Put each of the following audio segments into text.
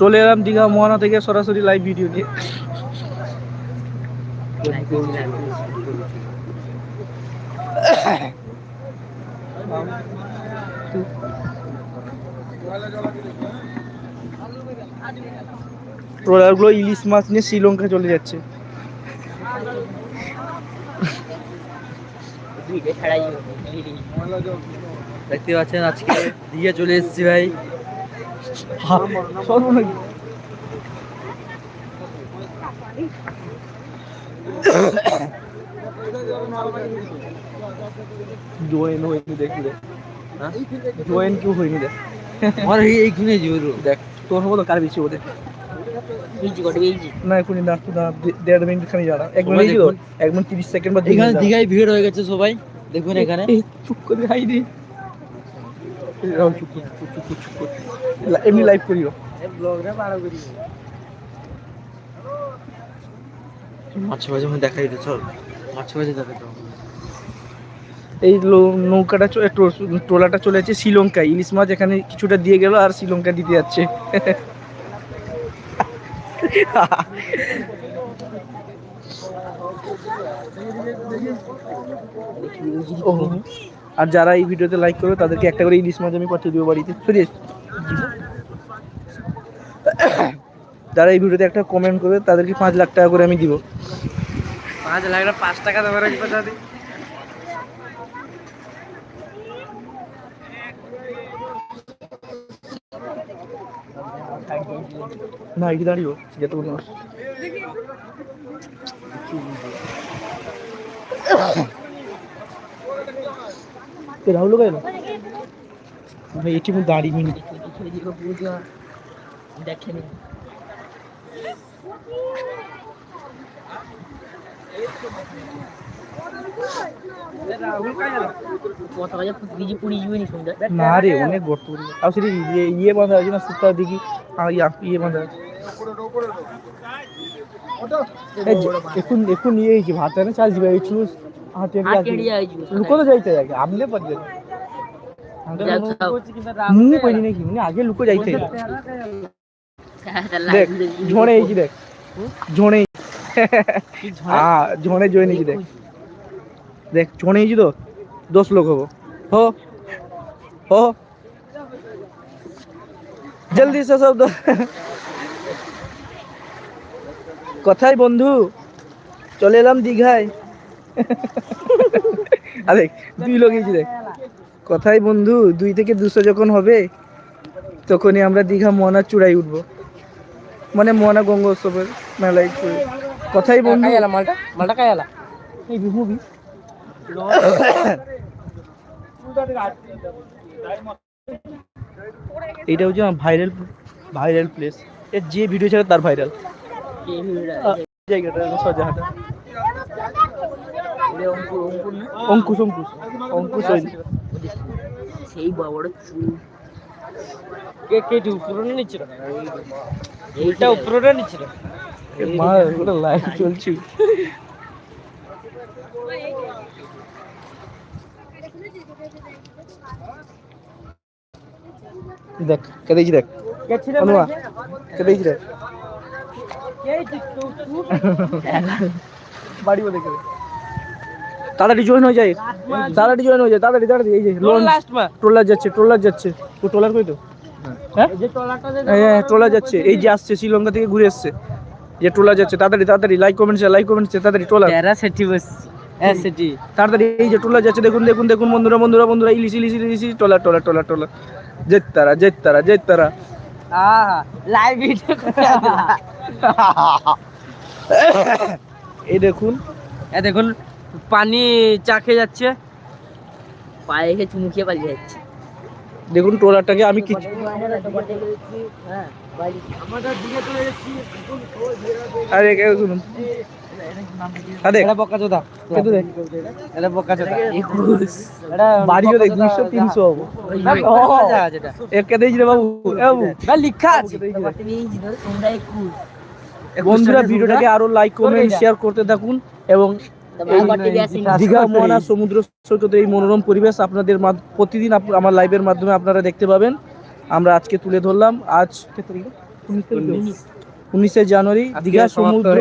চলে এলাম দীঘা মোহনা থেকে সরাসরি লাইভ ভিডিও নিয়ে। ট্রলারগুলো ইলিশ মাছ নিয়ে শ্রীলঙ্কা চলে যাচ্ছে। দেখতে পাচ্ছেন আজকে দিয়ে চলে এসেছি ভাই। সর্বনাশ। জয়েন হয়নি দেখি দেখ জয়েন কেউ হয়নি দেখ। আমার এইখানে জীবন দেখ। তোর হব তো কার বেশি ওদের? না এখনই না না দেড় মিনিট খানি যারা এক মিনিট ছিল এক মিনিট তিরিশ সেকেন্ড বা এখানে দীঘায় ভিড় হয়ে গেছে সবাই। দেখুন এখানে। চুপ করে হাই দি রাহুল চুপ কর, চুপ চুপ চুপ চুপ কর। লা- এমনি লাইভ করিও। মাছ দিতে চল। মাছ দাও। এই নৌকাটা চ- টো- চলে যাচ্ছে শ্রীলঙ্কায়। ইলিশ মাছ এখানে কিছুটা দিয়ে গেল আর শ্রীলঙ্কা দিতে যাচ্ছে। ওহ। আর যারা এই ভিডিওতে লাইক করবে তাদেরকে একটা করে ইলিশ মাছ আমি পাঠিয়ে দেবো বাড়িতে। সুরেশ যারা এই ভিডিওতে একটা কমেন্ট করবে তাদেরকে পাঁচ লাখ টাকা করে আমি দিব। পাঁচ লাখ পাঁচ টাকা দেবে না এটি দাঁড়িয়েও যেত মানুষ এ রাহুল গেল ভাই এটি মধ্যে দাঁড়িয়ে মিনিট দেখেনি না রে, অনেক গর্ত আর সেটি ইয়ে ইয়ে বাঁধা আছে না, সুতা আর ইয়া- বাঁধা আছে। এখন এখন ইয়ে হয়েছে ভাত চাল হাতে যাইতে আগে আমলে পারবে মুখ পাইনি নাকি? মানে আগে লুকো যাইতে দেখ ঝড়ে এইছি দেখ। ঝড়ে। হ্যাঁ ঝড়ে? জয় দেখ। দেখ ঝড়ে এইছি তো। দশ লোক হব। হো। হো। জলদি সে সব দো। কথাই বন্ধু। চলে এলাম দীঘায়। আরে দুই লোক দেখ কথাই বন্ধু দুই থেকে দুশো যখন হবে তখনই আমরা দীঘা মোহনা চূড়াই উঠবো। মানে মোহনা গঙ্গোৎসবের মেলায় কথাই বন্ধু। মালটা? মালটা কাই এই মুভি এইটা হচ্ছে ভাইরাল ভাইরাল প্লেস এর যে ভিডিও ছিল তার ভাইরাল জায়গাটা সজাহাটা অঙ্কুশ অঙ্কুশ। অঙ্কুশ সেই বড় বড় চুল। কে এইটা উপরে নিচ্ছিল মা ওটা লাইভ চলছে। দেখ কে দেখছি দেখ। অনুয়া কে দেখ বাড়ি বলে কে তাড়াতাড়ি জয়েন হয়ে যায় তাড়াতাড়ি জয়েন হয়ে যায় তাড়াতাড়ি তাড়াতাড়ি এই যে লোন ট্রলার যাচ্ছে ট্রলার যাচ্ছে। ও ট্রলার কই তো? হ্যাঁ? এই যে টলাটা যে হ্যাঁ ট্রলার যাচ্ছে। এই যে আসছে শ্রীলঙ্কা থেকে ঘুরে এসছে। যে ট্রলার যাচ্ছে তাড়াতাড়ি তাড়াতাড়ি লাইক কমেন্ট লাইক কমেন্ট তাড়াতাড়ি ট্রলার তেরা সেটি বস হ্যাঁ সেটি। তাড়াতাড়ি এই যে ট্রলার যাচ্ছে দেখুন দেখুন দেখুন বন্ধুরা বন্ধুরা বন্ধুরা ইলিশ ইলিশ ইলিশ ইলিশ ট্রলার ট্রলার ট্রলার ট্রলার জেত তারা জেত তারা জেত তারা। লাইভ ভিডিও এই দেখুন। এ দেখুন পানি চা খেয়ে যাচ্ছে। পায়ে খেয়ে চুমুকিয়ে পালিয়ে যাচ্ছে। দেখুন ট্রলারটাকে আমি কিছু আরে কে শুনুন বন্ধুরা ভিডিওটাকে আরও লাইক কমেন্ট শেয়ার করতে থাকুন এবং দীঘা মোহনা সমুদ্র সৈকতের এই মনোরম পরিবেশ আপনাদের প্রতিদিন আমার লাইভের মাধ্যমে আপনারা দেখতে পাবেন। আমরা আজকে তুলে ধরলাম। আজ? উনিশে জানুয়ারি। দীঘা সমুদ্র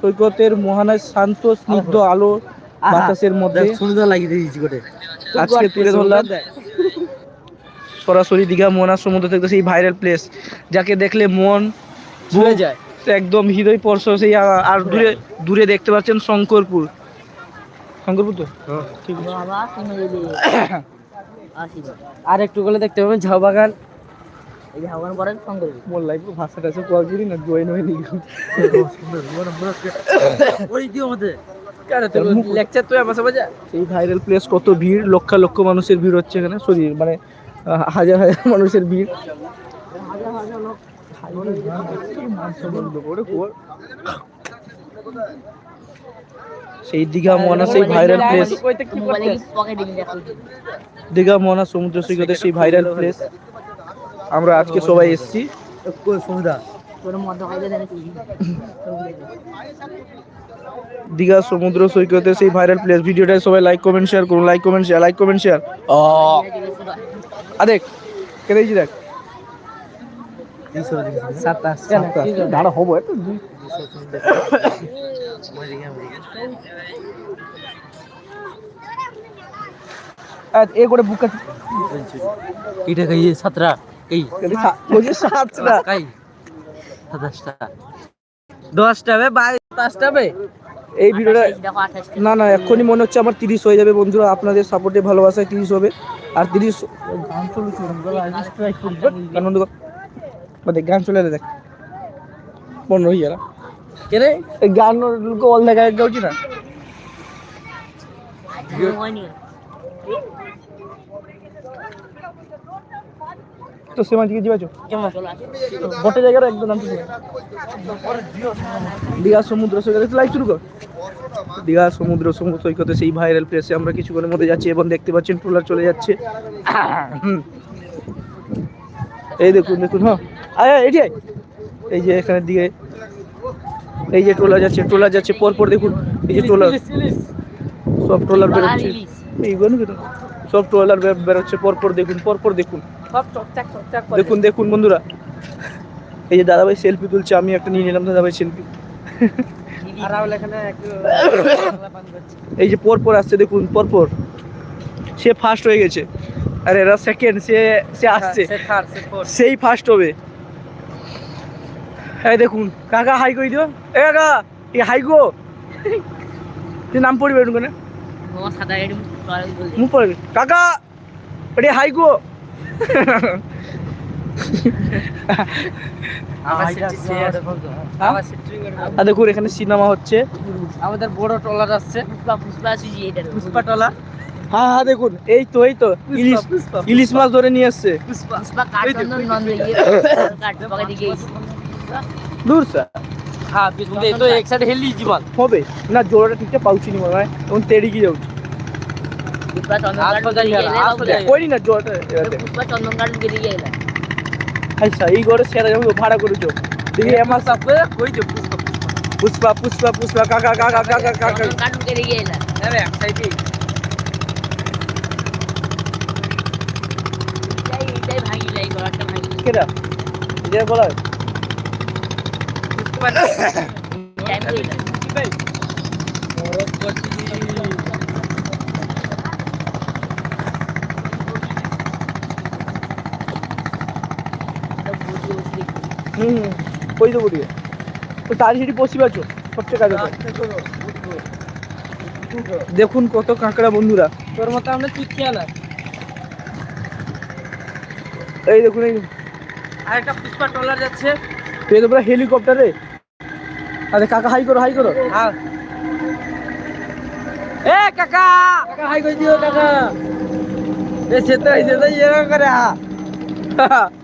সৈকতের মোহনায় শান্ত স্নিগ্ধ আলো বাতাসের মধ্যে। সুন্দর লাগিয়ে দিয়েছি গোটে। আজকে তুলে ধরলাম। সরাসরি দীঘা মোহনা সমুদ্র থেকে সেই ভাইরাল প্লেস যাকে দেখলে মন ভুলে যায়। একদম হৃদয় স্পর্শ সেই আর দূরে দূরে দেখতে পাচ্ছেন শঙ্করপুর। শঙ্করপুর তো ঠিক আছে। আর একটু গেলে দেখতে পাবেন ঝাউ বাগান। এই ঝাউ বাগান পরে মোর লাইফ না জয়েন হয়ে ওই দিও তোর লেকচার তুই আমার সবাই সেই ভাইরাল প্লেস কত ভিড় লক্ষ লক্ষ মানুষের ভিড় হচ্ছে এখানে। সরি মানে হাজার হাজার মানুষের ভিড়। সেই দীঘা মোহনা সেই ভাইরাল প্লেস দীঘা মোহনা সমুদ্র সৈকতের সেই ভাইরাল প্লেস আমরা আজকে সবাই এসেছি। দীঘা সমুদ্র সৈকতের সেই ভাইরাল প্লেস ভিডিওটা সবাই লাইক কমেন্ট শেয়ার করুন। Like comment share like comment share আদেক কে দেখছি দেখ। দাঁড়া হব করে বুক কাটি এইটা খাইয়ে সাতটা? এই। বলছি সাতটা। কাই? সাতাশটা। দশটা বে বাইশ পাঁচটা বে। এই ভিডিওটা না না এখনই মনে হচ্ছে আমার তিরিশ হয়ে যাবে বন্ধুরা। আপনাদের সাপোর্টে ভালোবাসায় তিরিশ হবে। আর তিরিশ গান কর। দেখ গান চলে এলে দেখ। বন্ধ হয়ে গেল। কে রে? এই গান অল দেখা যাচ্ছি না? তো সেমান দিকে যাচ্ছ কেমন গোটে জায়গার একদম ঠিক দীঘা সমুদ্র সৈকতে। লাইভ শুরু কর। দীঘা সমুদ্র সমুদ্র সৈকতে সেই ভাইরাল প্লেসে আমরা কিছুক্ষণের মধ্যে যাচ্ছি এবং দেখতে পাচ্ছেন ট্রলার চলে যাচ্ছে। এই দেখুন দেখুন হ্যাঁ। আয় এটি। এই যে এখানের দিকে এই যে ট্রলার যাচ্ছে ট্রলার যাচ্ছে পরপর দেখুন এই যে ট্রলার। সব ট্রলার বেরোচ্ছে। এইগুলো সব ট্রলার বেরোচ্ছে পরপর দেখুন পরপর দেখুন। সব চকচাক চকচাক করে। দেখুন দেখুন বন্ধুরা। এই যে দাদাভাই সেলফি তুলছে আমি একটা নিয়ে নিলাম দাদাভাই সেলফি এই যে পর পর আসছে দেখুন পর পর সে ফার্স্ট হয়ে গেছে। আর এরা সেকেন্ড সে সে আসছে। সে থার্ড সে ফোর্থ সেই ফার্স্ট হবে। এই দেখুন কাকা হাই কই দিও? এ কাকা এই হাই গো। তুই নাম পড়বে বলছি। মুখ পড়বে। কাকা এটা হাই গো। আর দেখুন এখানে সিনেমা হচ্ছে। আমাদের বড় ট্রলার আসছে। পুষ্পা ট্রলার। হ্যাঁ হ্যাঁ দেখুন এই তো এই তো ইলিশ ইলিশ মাছ ধরে নিয়ে দিকে দূর স্যার। হ্যাঁ তো এক সাইড হেলি জীবন। হবে। না জোড়াটা ঠিকঠাক পাউছি নি মনে হয়। তখন তেড়ি গিয়ে যাচ্ছি। পুষ্পা চন্দন কাঠ দিকে এলে করি না জোড়াটা এরাতে পুষ্পা চন্দন কাঠ দিকে দিকে এলে আচ্ছা এই ঘরে সেরা যাব ভাড়া করেছ দেখি আমার সাপে কই যে পুষ্পা পুষ্পা পুষ্পা পুষ্পা কাকা কাকা কাকা কাকা চন্দন কাঠ দিকে দিকে এলে আরে এক সাইডে এটাই এটাই ভাগি লাই গলাটা ভাগি কেটা যে বলা পুষ্পা টাইম কইলা হুম দেবো দিয়ে। তো তারি সিটি বসি পাচ্ছ সবচেয়ে কাজ দেখুন কত কাঁকড়া বন্ধুরা। তোর মতো আমরা খেয়া না এই দেখুন এই আর একটা পুষ্পা ট্রলার যাচ্ছে। এই তো পুরো হেলিকপ্টারে। আরে কাকা হাই করো হাই করো। হ্যাঁ। এ কাকা! কাকা হাই কই দিও কাকা। এ সেটা সেটা ইয়ে করে। হা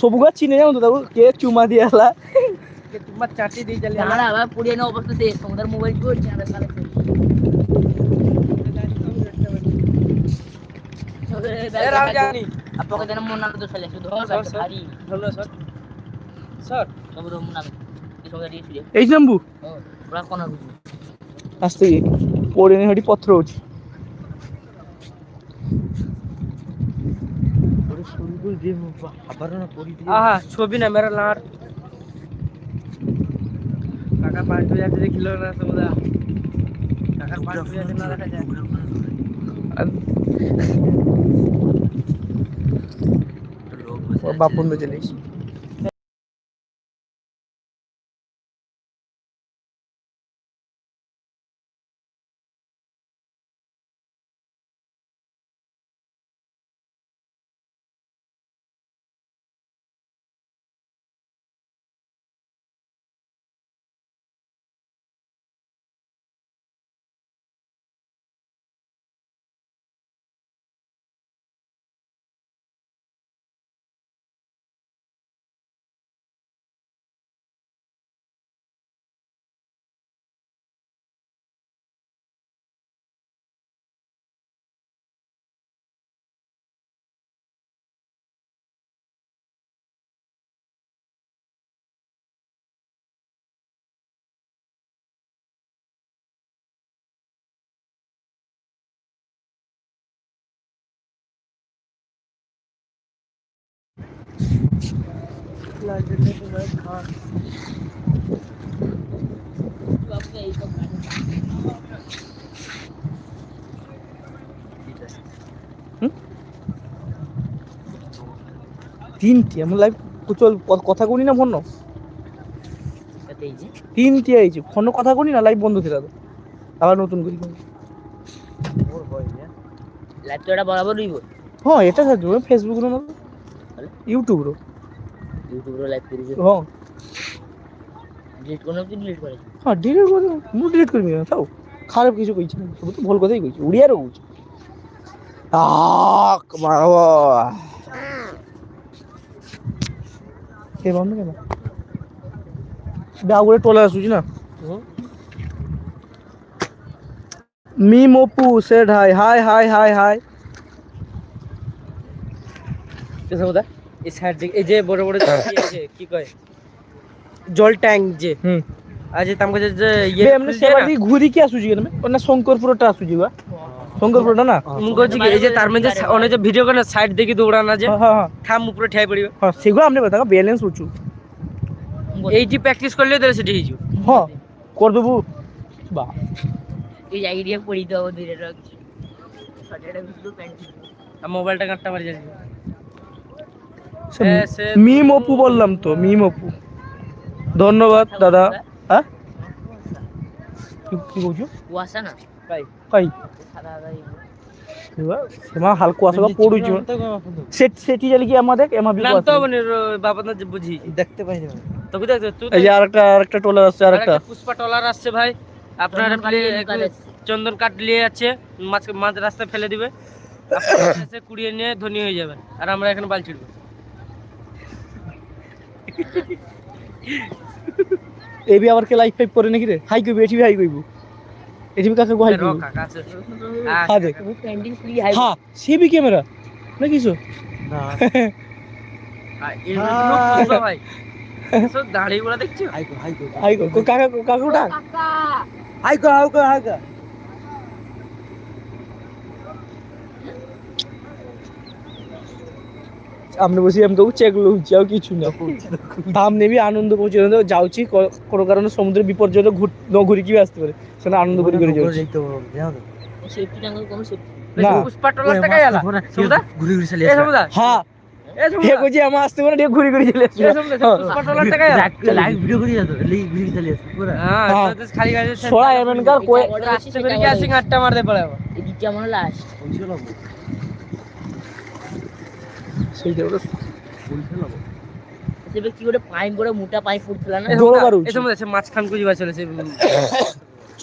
সবু গাছ চিনে যাও তো কে চুমা দিয়ে এলা। তোমার চাটি দিয়ে চালিয়ে আমার আবার পুড়িয়ে নেওয়া অবস্থা শেষ তোমাদের মোবাইল করছে আমাদের কালে জানি। আপনাকে যেন মন আনন্দ চলে শুধু ধর সর, ব্যাগটা সর। ভারী ধরলো স্যার স্যার সব রকম নামে এই ওরা কোন আসতে পড়ে নি হটি পত্র উঠি না পরি দিয়ে আহা ছবি না মেরা লার কাকা পাঁচ হয়ে যাচ্ছে দেখিল না তোমরা কাকার পাঁচ হয়ে যাচ্ছে না দেখা যায়। বাপন বেজে এসেছি তিনটি এমন লাইভ চল ক- কথা করি না যে তিনটি আইছি ফোন কথা করি না লাইভ বন্ধ ছিল তো। আবার নতুন করি লাইভ তো এটা বরাবর হ্যাঁ এটা ফেসবুক ইউটিউব র ইউটিউবে লাইভ করি হ্যাঁ ডিলিট কোনো কিছু ডিলিট করে হ্যাঁ ডিলিট করে মু ডিলিট করবি না তাও খারাপ কিছু কইছি না। সব তো ভুল কথাই কইছি। উড়িয়ারও কইছি। আক বাবা কে বন্ধ কেন? ব্যাগুড়ে টলা আসুছি না। মি মপু shed hi. Hi hi hi hi. সমুদা এই স্যার যে এই যে বড় বড় হ্যাঁ। যে কি কয়? জল ট্যাঙ্ক যে। হুম। આજે તમ કે જે યે એમને સેવાડી ઘુરી કે આસુજી ને ઓના શંકરપુરટા આસુજી વા শঙ্করপুরটা না? মু কইছি কি এই যে তার মধ্যে অনে যে ভিডিও করে সাইড দেখি দৌড়া না যে হ্যাঁ, হ্যাঁ, থাম উপরে ঠাই পড়িবে। হ্যাঁ সেগো আমনে কথা ব্যালেন্স উচু। এইটি প্র্যাকটিস করলে তাহলে সেটি হইজু হ্যাঁ কর দেবু বা। এই আইডিয়া পড়ি দাও ধীরে রাখ আর মোবাইলটা কাটতে পারি যাবে হ্যাঁ, মিম অপু বললাম তো মিম অপু। ধন্যবাদ দাদা। মানে বাবা বুঝি। দেখতে পাই আসছে আরেকটা। পুষ্পা আসছে ভাই। আপনার চন্দন কাঠ নিয়ে যাচ্ছে মাছ মাঝ রাস্তায় ফেলে দিবে। কুড়িয়ে নিয়ে ধনী হয়ে যাবেন আর আমরা এখানে বাল ছিড়বো। এবি আবার কে লাইফ ফাইভ করে নাকি রে? হাই কইবি এটিভি হাই কইবু। এটিভি কাকে কো হাই কইবু? কাকা আছে হ্যাঁ দেখ। ও পেন্টিং ফ্রি হাই হ্যাঁ সিবি ক্যামেরা না। কিছু না ভাই। সব দাঁড়িয়ে বলা দেখছ? হাই কো হাই কো হাই কো কাকা কো কাকা কাকা। হাই কো হাই কো হাই কো আমরা বসি আমি কাকু চেক আর কিছু না দাম নেবি আনন্দ যাচ্ছি ক- কোনো কারণে সমুদ্রের বিপর্যয় ঘুর ন ঘুরি কি আসতে পারে সেটা আনন্দ করি করে যাচ্ছি। হ্যাঁ। এ কইছি আমার আসতে পারে ঘুরি ঘুরি চলে আসবে। এ সমুদা পুষ্পা টলার টাকা গেলা লাইভ ভিডিও করে যেত লি ঘুরে ঘুরে চালিয়ে পুরো। হ্যাঁ হ্যাঁ। খালি গাড়ি সোড়া এমনকার কয়ে রাস্তা করে কি আসি আটটা মারতে পড়ে আবার। এই লাস্ট লাভ সেইটা ওটা পয়সা লাভ সেবে কি করে পাইম করে মোটা পাইম ফুল ফেলা না জোরে সমুদা বাড়ুচ্ছে। কুজি সমুদা সে মাঝখান কি চ।